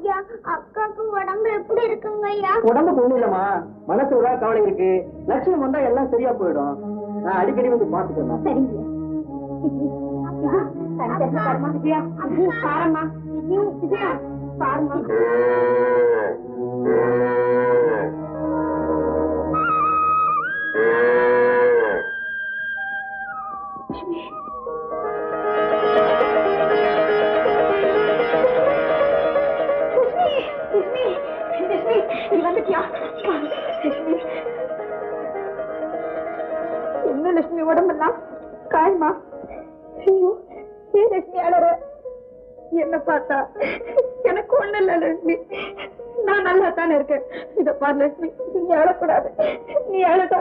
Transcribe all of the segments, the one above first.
ஐயா அக்காக்கு உடம்பு எப்படி இருக்குங்க ஐயா? உடம்புக்கு ஒண்ணு இல்லம்மா. மனசுல தான் கவலை இருக்கு. லட்சணம் வந்தா எல்லாம் சரியா போயிடும். நான் அடிக்கடி வந்து பாத்துக்கிறேன் சரிங்க பாருமா பாருமா பார்த்தா எனக்கு ஒண்ணு இல்ல லட்சுமி. நான் நல்லா தானே இருக்கேன். இத பாரு லட்சுமி. நீ அழக்கூடாது. நீ அழுதா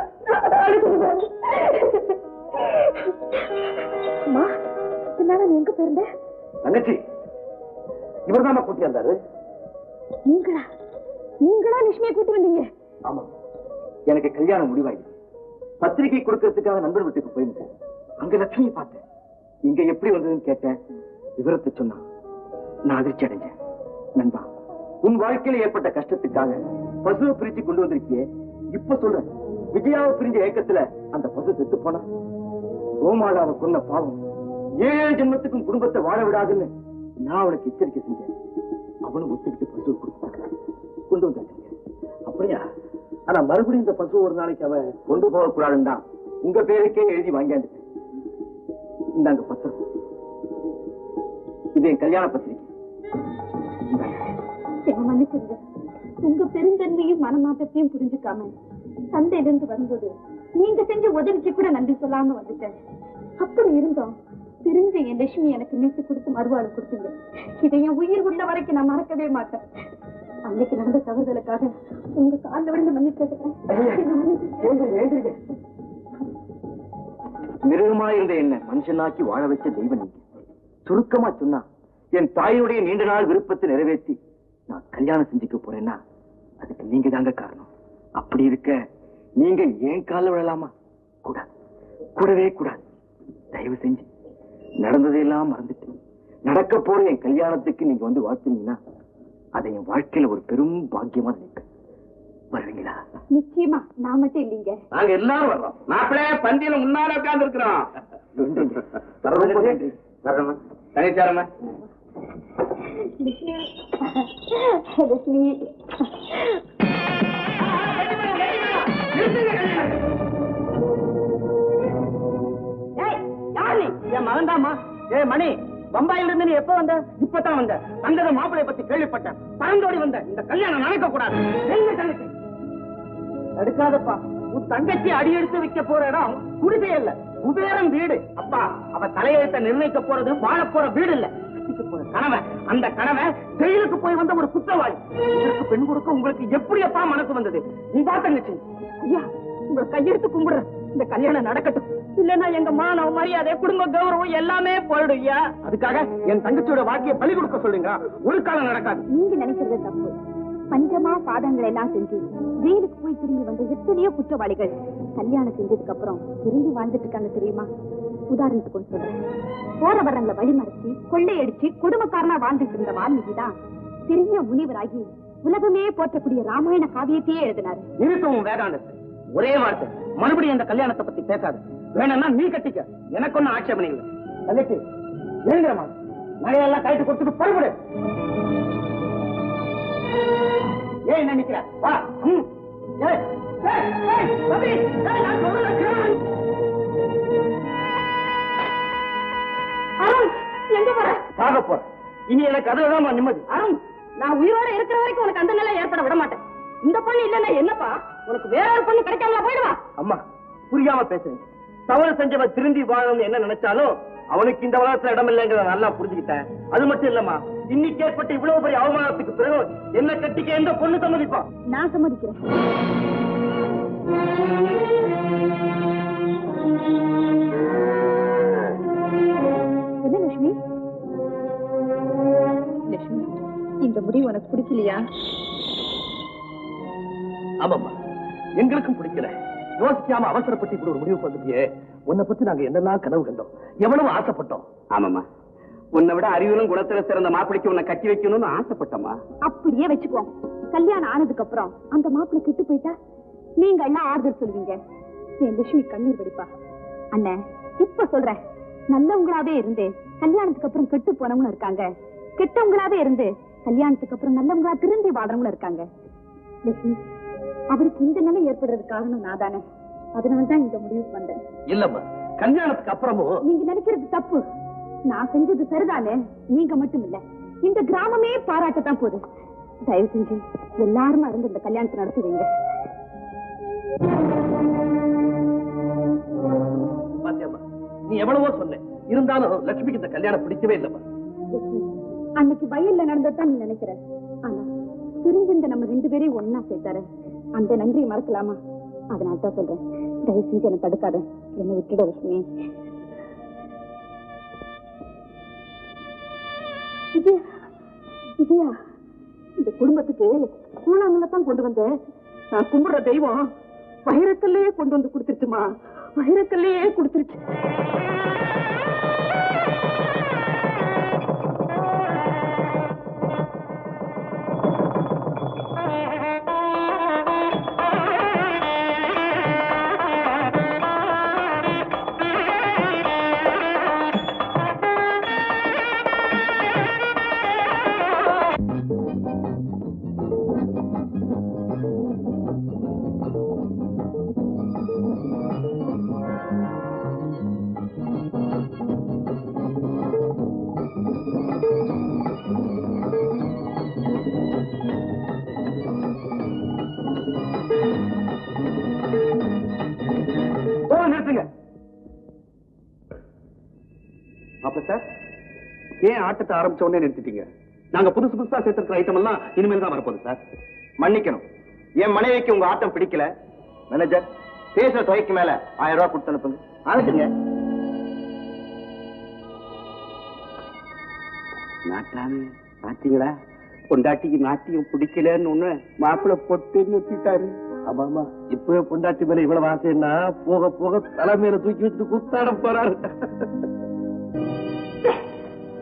அம்மா இதனால நீ எங்க போயிருந்த? தங்கச்சி இவர்தான் கூட்டி வந்தாரு. நீங்களா? நீங்களா லட்சுமியை கூட்டி வந்தீங்க? ஆமா. எனக்கு கல்யாணம் முடிவாயிடுச்சு. பத்திரிகை கொடுக்கறதுக்காக நண்பர் வீட்டுக்கு போயிருந்தேன். அங்க லட்சுமி பார்த்தேன். இங்க எப்படி வந்ததுன்னு கேட்டேன். விவரத்தை சொன்னான். நான் அதிர்ச்சி அடைஞ்சேன். நண்பா உன் வாழ்க்கையில ஏற்பட்ட கஷ்டத்துக்காக பசுவை பிரிச்சு கொண்டு வந்திருக்கியே. இப்ப சொல்ற விஜயாவை பிரிஞ்ச ஏக்கத்துல அந்த பசு செத்து போனா? கோமாளாவை கொன்ன பாவம் ஏழு ஜென்மத்துக்கும் குடும்பத்தை வாழ விடாதுன்னு நான் அவனுக்கு எச்சரிக்கை செஞ்சேன். அவனும் ஒத்துக்கிட்டு பசுவை கொடுத்தாங்க கொண்டு வந்தாங்க அப்படியா? ஆனா மறுபடியும் இந்த பசு ஒரு நாளைக்கு அவன் கொண்டு போகக்கூடாதுன்னு தான் உங்க பேருக்கே எழுதி வாங்கியாந்துட்டேன். இந்தாங்க பத்திரம். இது என் கல்யாண பத்திரிகை மன்னிச்சிருங்க உங்க பெருந்தன்மையும் மனமாற்றத்தையும் புரிஞ்சுக்காம சந்தையிலிருந்து வரும்போது நீங்க செஞ்ச உதவிக்கு கூட நன்றி சொல்லாம வந்துட்டேன். அப்படி இருந்தோம். தெரிஞ்ச என் லட்சுமி எனக்கு மீட்டு கொடுத்து மறுவாழ்வு கொடுத்தீங்க. இதை என் உயிர் உள்ள வரைக்கும் நான் மறக்கவே மாட்டேன். அன்னைக்கு நடந்த தவறுதலுக்காக உங்க காலில் விழுந்து மன்னிப்பு மிருகமா இருந்த என்ன மனுஷனாக்கி வாழ வச்ச தெய்வம் நீங்க. சுருக்கமா சொன்னா என் தாயுடைய நீண்ட நாள் விருப்பத்தை நிறைவேற்றி நான் கல்யாணம் செஞ்சுக்க போறேன்னா அதுக்கு நீங்க தாங்க காரணம். அப்படி இருக்க நீங்க ஏன் கால விழலாமா? கூடாது. கூடவே கூடாது. தயவு செஞ்சு. நடந்ததையெல்லாம் மறந்துட்டு நடக்க போற என் கல்யாணத்துக்கு நீங்க வந்து வாழ்த்துனீங்கன்னா அதை என் வாழ்க்கையில ஒரு பெரும் பாக்கியமா நினைப்பேன். வருவீங்களா? நிச்சயமா. நான் மட்டும் இல்லைங்க. நாங்க எல்லாரும் வர்றோம். மாப்பிள்ளை பந்தியில முன்னால உட்கார்ந்து இருக்கிறோம் லட்சுமி என் மகன்தாமா ஏ மணி பம்பாயில இருந்து நீ எப்ப வந்த இப்பதான் வந்த தங்கத மாப்பிளைய பத்தி கேள்விப்பட்டேன் பறந்தோடி வந்த இந்த கல்யாணம் நடக்க கூடாது எங்க உன் தங்கச்சி அடி எடுத்து வைக்க போற இடம் குடிசை இல்ல குபேரம் வீடு. அப்பா அவ தலையெழுத்த நிர்ணயிக்க போறது வாழ போற வீடு இல்ல. கட்டிக்க போற கனவை அந்த கனவை ஜெயிலுக்கு போய் வந்த ஒரு குற்றவாளி. இதற்கு பெண் கொடுக்க உங்களுக்கு எப்படி அப்பா மனசு வந்தது? நீ பாத்தங்கச்சி ஐயா உங்க கையெடுத்து கும்பிடுற இந்த கல்யாணம் நடக்கட்டும். இல்லன்னா எங்க மானவ மரியாதை குடும்ப கௌரவம் எல்லாமே போயிடும் ஐயா. அதுக்காக என் தங்கச்சியோட வாழ்க்கையை பலி கொடுக்க சொல்லுங்க. ஒரு காலம் நடக்காது. நீங்க நினைக்கிறது தப்பு. பஞ்சமா பாதங்கள் எல்லாம் செஞ்சு ஜெயிலுக்கு போய் திரும்பி வந்த எத்தனையோ குற்றவாளிகள் கல்யாணம் செஞ்சதுக்கு அப்புறம் திரும்பி வாழ்ந்துட்டு இருக்காங்க தெரியுமா? உதாரணத்துக்கு கொண்டு சொல்றேன். போற வர்றவங்களை வழிமறைச்சு கொள்ளையடிச்சு குடும்பக்காரனா வாழ்ந்துட்டு இருந்த வால்மீகி தான் பெரிய முனிவராகி உலகமே போற்றக்கூடிய ராமாயண காவியத்தையே எழுதினாரு. நிறுத்தவும் வேதாந்தத்தை ஒரே வார்த்தை. மறுபடியும் அந்த கல்யாணத்தை பத்தி பேசாத. வேணும்னா நீ கட்டிக்க. எனக்கு ஒண்ணும் ஆட்சேபனை இல்லை. தலைக்கு எழுந்திரமா நகையெல்லாம் கைட்டு கொடுத்துட்டு பருகுடு ஏன் என்ன வா. ஏய், ஏய், ஏய், ஏய், நான் சொல்றதை எங்க போற? சாக போறேன். இனி எனக்கு அதுதான் நிம்மதி. அருண் நான் உயிரோட இருக்கிற வரைக்கும் உனக்கு அந்த நிலை ஏற்பட விட மாட்டேன். இந்த பொண்ணு இல்லன்னா என்னப்பா? உனக்கு வேற ஒரு பொண்ணு கிடைக்காமல போயிடுவா? அம்மா புரியாம பேசுறீங்க தவறு செஞ்சவன் திருந்தி வாழணும்னு என்ன நினைச்சாலும் அவனுக்கு இந்த உலகத்துல இடம் இல்லைங்கிறத நல்லா புரிஞ்சுக்கிட்டேன். அது மட்டும் இல்லம்மா இன்னைக்கு ஏற்பட்ட இவ்வளவு பெரிய அவமானத்துக்கு பிறகு என்ன கட்டிக்க எந்த பொண்ணு சம்மதிப்பா? நான் சம்மதிக்கிறேன். இந்த முடிவு உனக்கு பிடிக்கலையா? ஆமாம்மா. எங்களுக்கும் பிடிக்கல. யோசிக்காம அவசரப்பட்டு இப்படி ஒரு முடிவு வந்துட்டியே. உன்னை பத்தி நாங்க என்னெல்லாம் கனவு கண்டோம்? எவ்வளவு ஆசைப்பட்டோம்? ஆமாம்மா. உன்னை விட அறிவிலும் குணத்துல சிறந்த மாப்பிளைக்கு உன்னை கட்டி வைக்கணும்னு ஆசைப்பட்டம்மா. அப்படியே வச்சுக்குவோம் கல்யாணம் ஆனதுக்கு அப்புறம் அந்த மாப்பிள்ளை கெட்டு போயிட்டா நீங்க எல்லாம் ஆறுதல் சொல்வீங்க என் லட்சுமி கண்ணீர் வெடிப்பா. அண்ணே இப்ப சொல்றேன். நல்லவங்களாவே இருந்து கல்யாணத்துக்கு அப்புறம் கெட்டு போனவங்களும் இருக்காங்க. கெட்டவங்களாவே இருந்து கல்யாணத்துக்கு அப்புறம் நல்லவங்களா திரும்பி வாடுறவங்களும் இருக்காங்க. லட்சுமி அவருக்கு இந்த நிலை ஏற்படுறது காரணம் நான் தானே அதனாலதான் இந்த முடிவுக்கு வந்தேன். இல்லம்மா கல்யாணத்துக்கு அப்புறமும் நீங்க நினைக்கிறது தப்பு. நான் செஞ்சது சரிதானே? நீங்க மட்டும் இல்ல இந்த கிராமமே பாராட்டத்தான் போகுது. தயவு செஞ்சு எல்லாரும் இருந்து இந்த கல்யாணத்தை நடத்தி வைங்க. பாத்தியம்மா நீ எவ்வளவோ சொன்ன. இருந்தாலும் லட்சுமிக்கு இந்த கல்யாணம் பிடிக்கவே இல்லம்மா. அன்னைக்கு வயல்ல நடந்ததுதான் நீ நினைக்கிற? ஆனா திரும்பிந்த நம்ம ரெண்டு பேரையும் ஒன்னா சேர்த்தாரு. அந்த நன்றியை மறக்கலாமா? அதனால தான் சொல்றேன். தயவு செஞ்சு என்னை தடுக்காத. என்னை விட்டுட லட்சுமி. விஜயா விஜயா இந்த குடும்பத்துக்கு கூழாங்கல்ல கொண்டு வந்த. நான் கும்பிடுற தெய்வம் வைரத்திலேயே கொண்டு வந்து கொடுத்துருச்சுமா? வைரத்திலேயே கொடுத்துருச்சு. நிறுத்துங்க அப்ப சார் ஏன் ஆட்டத்தை ஆரம்பிச்ச உடனே நிறுத்திட்டீங்க? நாங்க புதுசு புதுசா சேர்த்திருக்கிற ஐட்டம் எல்லாம் இனிமேல் தான் வரப்போகுது சார். மன்னிக்கணும். என் மனைவிக்கு உங்க ஆட்டம் பிடிக்கல. மேனேஜர் பேசுற தொகைக்கு மேல ஆயிரம் ரூபாய் கொடுத்து அனுப்புங்க. ஆகட்டுங்க நாட்டானு பாத்தீங்களா? பொண்டாட்டிக்கு நாட்டியம் பிடிக்கலன்னு ஒண்ணு மாப்பிள்ள பொட்டு நிறுத்திட்டாரு. ஆமாமா இப்பவே பொண்டாட்டி மேல இவ்வளவு ஆசைன்னா போக போக தலைமையில தூக்கி வச்சுட்டு குத்தாட போறாரு.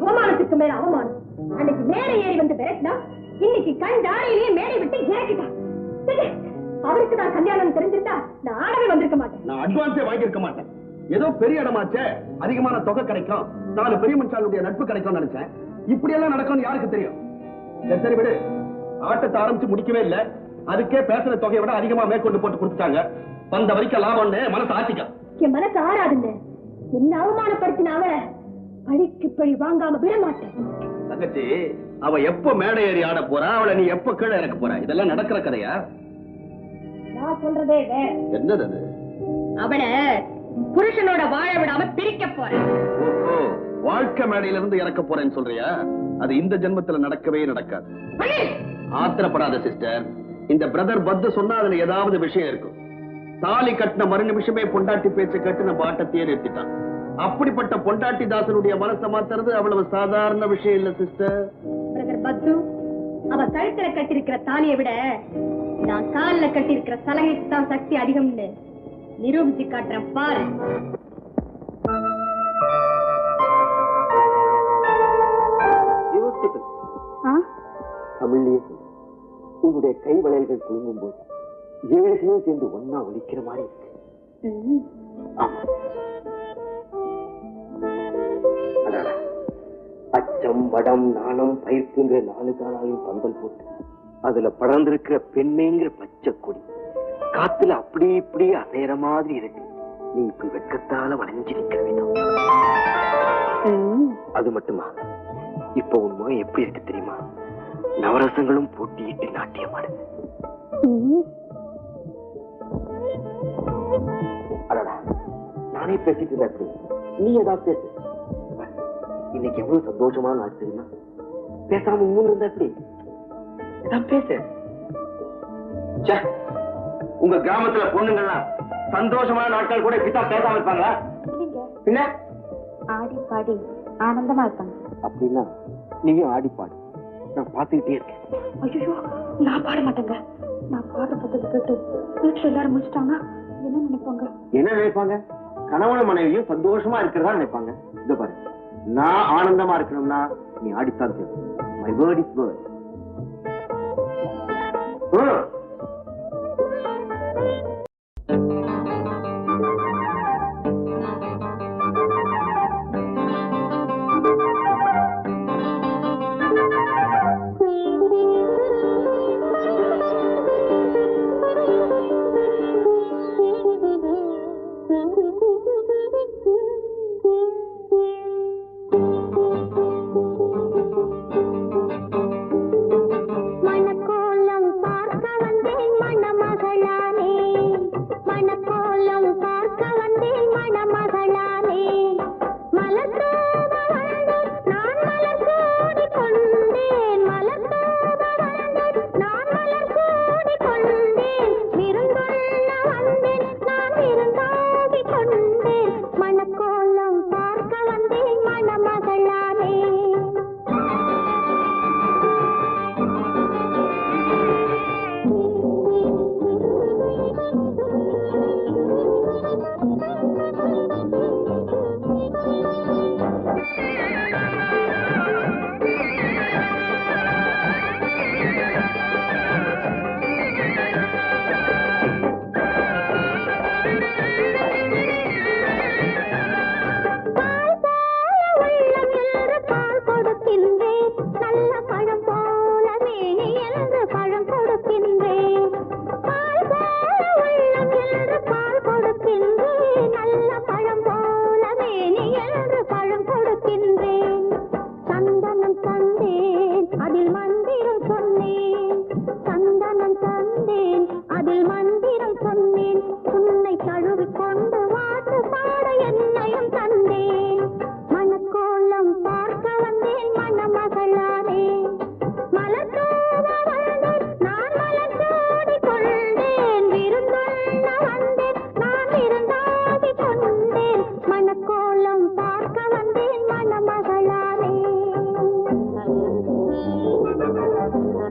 அவமானத்துக்கு மேல அவமானம். அன்னைக்கு மேடை ஏறி வந்து விரட்டினா இன்னைக்கு கண் தாரையிலேயே மேடை விட்டு இறக்கிட்டான் சரி, அவருக்கு நான் கல்யாணம் தெரிஞ்சிருந்தா நான் ஆடவே வந்திருக்க மாட்டேன். நான் அட்வான்ஸே வாங்கியிருக்க மாட்டேன். ஏதோ பெரிய இடமாச்சே அதிகமான தொகை கிடைக்கும் நாலு பெரிய மனுஷாளுடைய நட்பு கிடைக்கும்னு நினைச்சேன். இப்படி எல்லாம் நடக்கும்னு யாருக்கு தெரியும்? சரி, சரி விடு. ஆட்டத்தை ஆரம்பிச்சு முடிக்கவே இல்ல. அதுக்கே பேசுற தொகையை விட அதிகமா மேற்கொண்டு போட்டு கொடுத்துட்டாங்க. வந்த வரைக்கும் லாபம்னு மனசு ஆட்டிக்க என் மனசு ஆறாதுங்க என்ன அவமானப்படுத்தின அவளை பழிக்கு பழி வாங்காம விட மாட்டேன். தங்கச்சி அவ எப்ப மேடை ஏறி ஆட போறா? அவளை நீ எப்ப கீழே இறக்க போற? இதெல்லாம் நடக்கிற கதையா? நான் சொல்றதே என்னது அது? அவளை புருஷனோட வாழ விடாம பிரிக்க போறேன். வாழ்க்கை மேடையில இருந்து இறக்க போறேன்னு சொல்றியா? அது இந்த ஜென்மத்துல நடக்கவே நடக்காது. ஆத்திரப்படாத சிஸ்டர். இந்த பிரதர் பத்து சொன்னா அதுல ஏதாவது விஷயம் இருக்கும். தாலி கட்டின மறு நிமிஷமே பொண்டாட்டி பேச்ச கட்டு நம்ம ஆட்டத்தையே நிறுத்திட்டான். அப்படிப்பட்ட பொண்டாட்டி தாசனுடைய மனசை மாத்துறது அவ்வளவு சாதாரண விஷயம் இல்ல சிஸ்டர் பிரதர் பத்து அவ கழுத்துல கட்டிருக்கிற தாலியை விட நான் கால்ல கட்டிருக்கிற சலகைக்கு தான் சக்தி அதிகம்னு நிரூபிச்சு காட்டுறேன் பாரு. தமிழ்லயே. உன்னுடைய கை வளையல்கள் குலுங்கும் போது ஏழைகளும் சேர்ந்து ஒன்னா ஒலிக்கிற மாதிரி இருக்கு. அச்சம் வடம் நாணம் பயிர்ப்புங்கிற நாலு காலாலையும் பந்தல் போட்டு அதுல படர்ந்திருக்கிற பெண்மைங்கிற பச்சை கொடி காத்துல அப்படி இப்படி அசைற மாதிரி இருக்கு. நீ இப்படி வெட்கத்தால வளைஞ்சு நிக்கிற விதம். அது மட்டுமா? இப்ப உன் முகம் எப்படி இருக்கு தெரியுமா? நவரசங்களும் போட்டியிட்டு நாட்டியமாடுது அடடா நானே பேசிட்டு இருந்தேன் நீ ஏதாவது பேசு. இன்னைக்கு எவ்வளவு சந்தோஷமான நாள் தெரியுமா? பேசாம மூணு இருந்தா எப்படி? ஏதாவது பேசு. உங்க கிராமத்துல பொண்ணுங்கள்லாம் சந்தோஷமான நாட்கள் கூட இப்படித்தான் பேசாம இருப்பாங்களா? பின்ன? ஆடி பாடி ஆனந்தமா இருப்பாங்க. அப்படின்னா நீயும் ஆடி பாடு. நான் பார்த்துக்கிட்டே இருக்கேன். ஐயோ நான் பாட மாட்டேங்க. நான் பாடுற பத்தத்தை கேட்டு வீட்டுல எல்லாரும் முடிச்சிட்டாங்கன்னா என்ன நினைப்பாங்க? என்ன நினைப்பாங்க? கணவன் மனைவியும் சந்தோஷமா இருக்கிறதா நினைப்பாங்க? இந்த பாரு. நான் ஆனந்தமா இருக்கணும்னா நீ ஆடித்தான் my word is word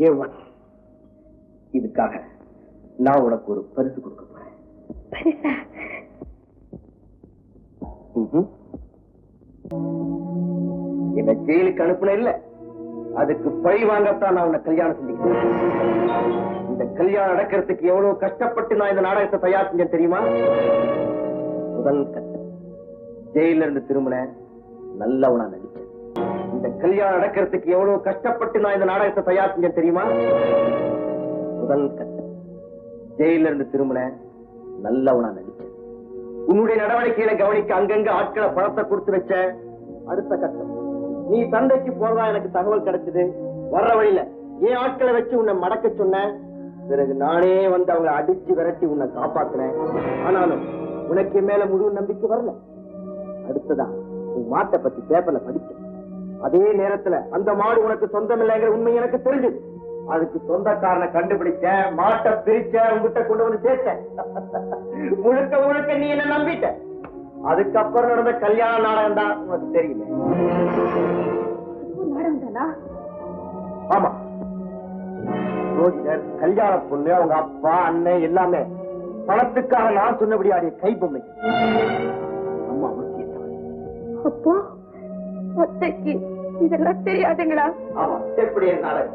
A one. இதுக்காக நான் உனக்கு ஒரு பரிசு கொடுக்க போறேன். என்ன ஜெயிலுக்கு அனுப்புன இல்ல. அதுக்கு பழி வாங்கத்தான் நான் உன்னை கல்யாணம் செஞ்சுக்கிட்டேன். இந்த கல்யாணம் நடக்கிறதுக்கு எவ்வளவு கஷ்டப்பட்டு நான் இந்த நாடகத்தை தயார் செஞ்சேன் தெரியுமா? முதல் கட்டம். ஜெயில இருந்து திரும்பினேன் நல்லவனா நடிச்சேன் இந்த கல்யாணம் நடக்கிறதுக்கு எவ்வளவு கஷ்டப்பட்டு நான் இந்த நாடகத்தை தயார் செஞ்சேன் தெரியுமா? முதல் கட்டம். ஜெயில இருந்து திரும்பினேன் நல்லவனா நடிச்சேன். உன்னுடைய நடவடிக்கைகளை கவனிக்க அங்கங்க ஆட்களை பணத்தை கொடுத்து வச்ச அடுத்த கட்டம். நீ சந்தைக்கு போறதா எனக்கு தகவல் கிடைச்சது. வர்ற வழியில ஏன் ஆட்களை வச்சு உன்னை மடக்க சொன்ன? பிறகு நானே வந்து அவங்களை அடிச்சு விரட்டி உன்னை காப்பாத்தினேன். ஆனாலும் உனக்கு மேல முழு நம்பிக்கை வரல. அடுத்ததா உன் மாட்டை பத்தி பேப்பர்ல படிச்சேன் அதே நேரத்துல அந்த மாடு உனக்கு சொந்தம் இல்லைங்கிற உண்மை எனக்கு தெரிஞ்சது அதுக்கு சொந்தக்காரனை கண்டுபிடிச்ச மாட்டை பிரிச்ச உங்ககிட்ட கொண்டு வந்து சேர்த்தேன் முழுக்க முழுக்க நீ என்ன நம்பிட்ட. அதுக்கப்புறம் நடந்த கல்யாண நாடகம் தான் உனக்கு தானா? ஆமா. ரோஜர் கல்யாண பொண்ணு அவங்க அப்பா அண்ணன் எல்லாமே பணத்துக்காக நான் சொன்னபடி ஆடிய கை பொம்மை அம்மா அப்போ? அத்தைக்கு இதெல்லாம் தெரியாதுங்களா? ஆமா எப்படி இருந்தாலும்.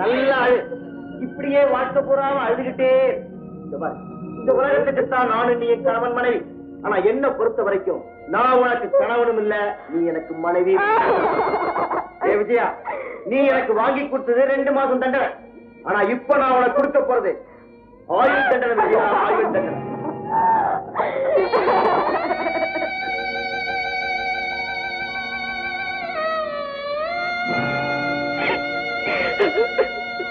நல்ல அழு. இப்படியே வாழ்க்கை பூராம அழுதுகிட்டே இந்த உலகத்துக்குத்தான் உலகத்துக்கு தான் நானும் நீ கணவன் மனைவி. ஆனா என்ன பொறுத்த வரைக்கும் நான் உனக்கு கணவனும் இல்ல நீ எனக்கு மனைவி. விஜயா நீ எனக்கு வாங்கி கொடுத்தது ரெண்டு மாசம் தண்டனை. ஆனா இப்ப நான் உனக்கு கொடுக்க போறது ஆயுள் தண்டனை ஆயுள் தண்டனை.